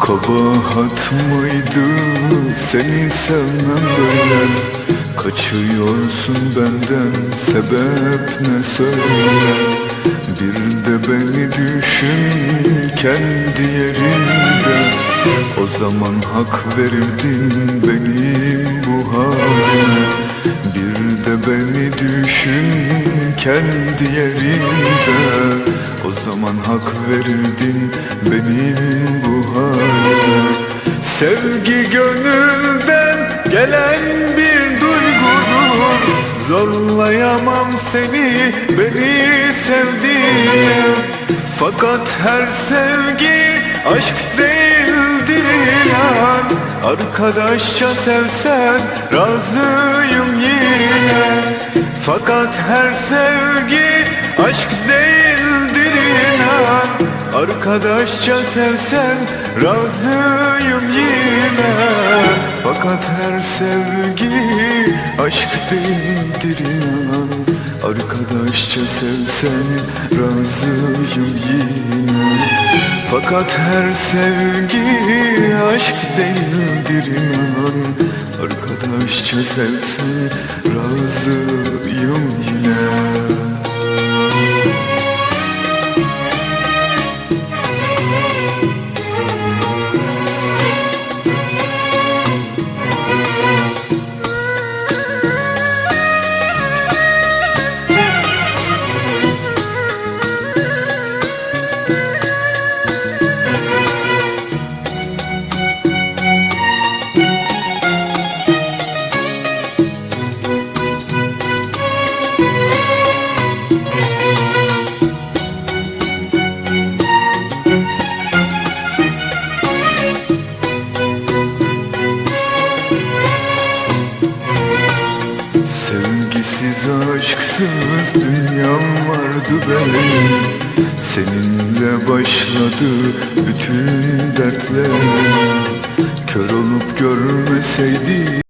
Kabahat mıydı seni sevmem böyle Kaçıyorsun benden sebep ne söyle Bir de beni düşün kendi yerinde. O zaman hak verirdin benim bu halime Bir de beni düşün kendi yerinde. O zaman hak verirdin benim bu Sevgi gönülden gelen bir duygudur. Zorlayamam seni beni sevdiğine. Fakat her sevgi aşk değildir inan. Arkadaşça sevsen razıyım yine. Fakat her sevgi aşk değildir inan. Arkadaşça sevsen razıyım yine. Fakat her sevgi aşk değildir inan. Arkadaşça sevsen razıyım yine. Fakat her sevgi aşk değildir inan. Arkadaşça sevsen razıyım aşksız dünyam vardı benim. Seninle başladı bütün dertler Kör olup görmeseydi